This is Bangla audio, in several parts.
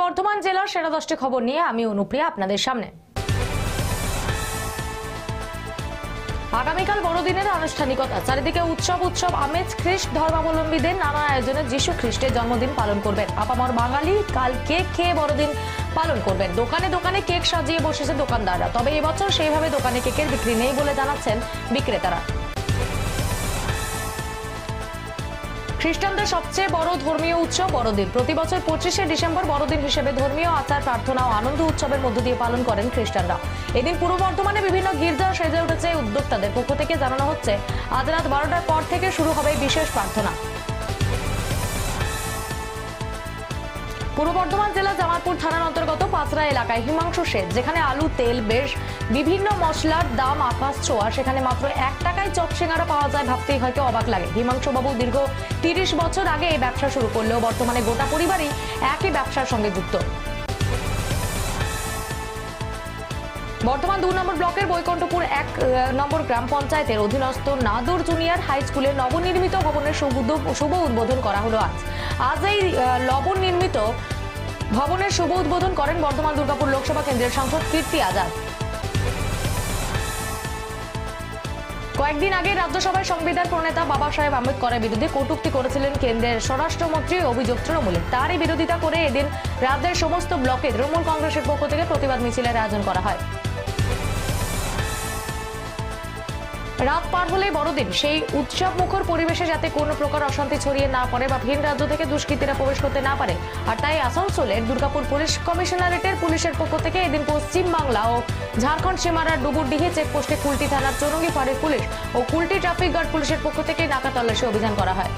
বর্ধমান জেলার সেরা দশটি খবর নিয়ে আমি অনুপ্রিয়া আপনাদের সামনে। আগামীকাল বড়দিনের আনুষ্ঠানিকতা। চারিদিকে উৎসব উৎসব, আমেজ, খ্রিস্ট ধর্মাবলম্বীদের নানা আয়োজনে যিশু খ্রিস্টের জন্মদিন পালন করবেন। আপামর বাঙালি কাল কেক খেয়ে বড়দিন পালন করবেন। দোকানে দোকানে কেক সাজিয়ে বসেছে দোকানদাররা। তবে এবছর সেইভাবে দোকানে কেকের বিক্রি নেই বলে জানাচ্ছেন বিক্রেতারা। খ্রিস্টানদের সবচেয়ে বড় ধর্মীয় উৎসব বড়দিন। প্রতি বছর পঁচিশে ডিসেম্বর বড়দিন হিসেবে ধর্মীয় আচার, প্রার্থনা ও আনন্দ উৎসবের মধ্য দিয়ে পালন করেন খ্রিস্টানরা। এদিন পূর্ব বর্ধমানে বিভিন্ন গির্জা সেজে উঠেছে। উদ্যোক্তাদের পক্ষ থেকে জানানো হচ্ছে, আজ রাত বারোটার পর থেকে শুরু হবে বিশেষ প্রার্থনা। পূর্ব বর্ধমান জেলা জামালপুর থানার অন্তর্গত পাঁচরা এলাকায় হিমাংশু শেঠ যেখানে আলু, তেল, বেশ বিভিন্ন মশলার দাম আকাশ ছোঁয়া সেখানে মাত্র এক টাকায় চপ সিঙ্গারা পাওয়া যায় ভাবতেই হয়তো অবাক লাগে। হিমাংশু বাবু দীর্ঘ তিরিশ বছর আগে এই ব্যবসা শুরু করলেও বর্তমানে গোটা পরিবারই একই ব্যবসার সঙ্গে যুক্ত। বর্তমান দু নম্বর ব্লকের বৈকণ্ঠপুর এক নম্বর গ্রাম পঞ্চায়েতের অধীনস্থ নাদুর জুনিয়র হাই স্কুলের নবনির্মিত ভবনের শুভ উদ্বোধন করা হলো আজ। আজ এই নবনির্মিত ভবনের শুভ উদ্বোধন করেন বর্ধমান দুর্গাপুর লোকসভা কেন্দ্রের সাংসদ কীর্তি আজাদ। কয়েকদিন আগে রাজ্যসভায় সংবিধান প্রণেতা বাবা সাহেব আম্বেদকরের বিরুদ্ধে কটুক্তি করেছিলেন কেন্দ্রের স্বরাষ্ট্রমন্ত্রী অভিযোগ তৃণমূলের। তারই বিরোধিতা করে এদিন রাজ্যের সমস্ত ব্লকে তৃণমূল কংগ্রেসের পক্ষ থেকে প্রতিবাদ মিছিলের আয়োজন করা হয়। রাত পার হলে বড়দিন। সেই উৎসব মুখর পরিবেশে যাতে কোনো প্রকার অশান্তি ছড়িয়ে না পড়ে বা ভিন রাজ্য থেকে দুষ্কৃতীরা প্রবেশ করতে না পারে। আর তাই আসানসোলের দুর্গাপুর পুলিশ কমিশনারেটের পুলিশের পক্ষ থেকে এদিন পশ্চিম বাংলা ও ঝাড়খণ্ড সীমানার ডুবুরডিহি চেকপোস্টে কুলটি থানার চৌরঙ্গি ফাঁড়ের পুলিশ ও কুলটি ট্রাফিক গার্ড পুলিশের পক্ষ থেকে নাকা তল্লাশি অভিযান করা হয়।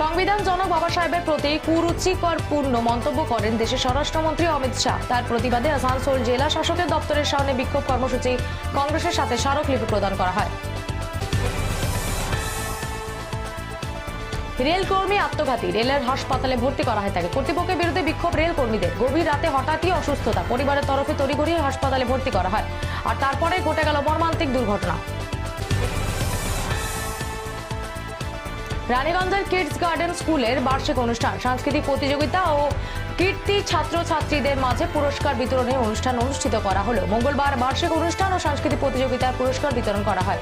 সংবিধান জনক বাবা সাহেবের প্রতি কুরুচিকরপূর্ণ মন্তব্য করেন দেশের স্বরাষ্ট্রমন্ত্রী অমিত শাহ। তার প্রতিবাদে আসানসোল জেলা শাসকের দপ্তরের সামনে বিক্ষোভ কর্মসূচি কংগ্রেসের সাথে স্মারকলিপি প্রদান করা হয়। রেল কর্মী আত্মঘাতী। রেলের হাসপাতালে ভর্তি করা হয় তাকে। কর্তৃপক্ষের বিরুদ্ধে বিক্ষোভ রেল কর্মীদের গভীর রাতে হঠাৎই অসুস্থতা। পরিবারের তরফে তড়িঘড়ি হাসপাতালে ভর্তি করা হয়। আর তারপরে ঘটে গেল মর্মান্তিক দুর্ঘটনা। রানীগঞ্জের কিডস গার্ডেন স্কুলের বার্ষিক অনুষ্ঠান, সাংস্কৃতিক প্রতিযোগিতা ও কীর্তি ছাত্রছাত্রীদের মাঝে পুরস্কার বিতরণের অনুষ্ঠান অনুষ্ঠিত করা হলো। মঙ্গলবার বার্ষিক অনুষ্ঠান ও সাংস্কৃতিক প্রতিযোগিতার পুরস্কার বিতরণ করা হয়।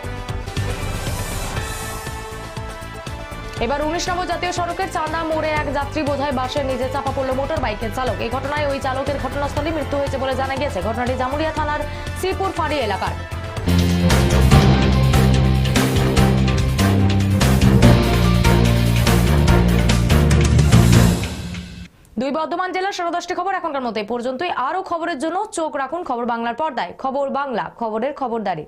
এবার উনিশ নম্বর জাতীয় সড়কের চাঁদা মোড়ে এক যাত্রী বোঝায় বাসের নিজে চাপা পড়ল মোটর বাইকের চালক। এই ঘটনায় ওই চালকের ঘটনাস্থলে মৃত্যু হয়েছে বলে জানা গিয়েছে। ঘটনাটি জামুরিয়া থানার শ্রীপুর ফাঁড়ি এলাকার। দুই বর্ধমান জেলার সারা দশটি খবর এখনকার মতো পর্যন্তই। আরও খবরের জন্য চোখ রাখুন খবর বাংলার পর্দায়। খবর বাংলা, খবরের খবরদারি।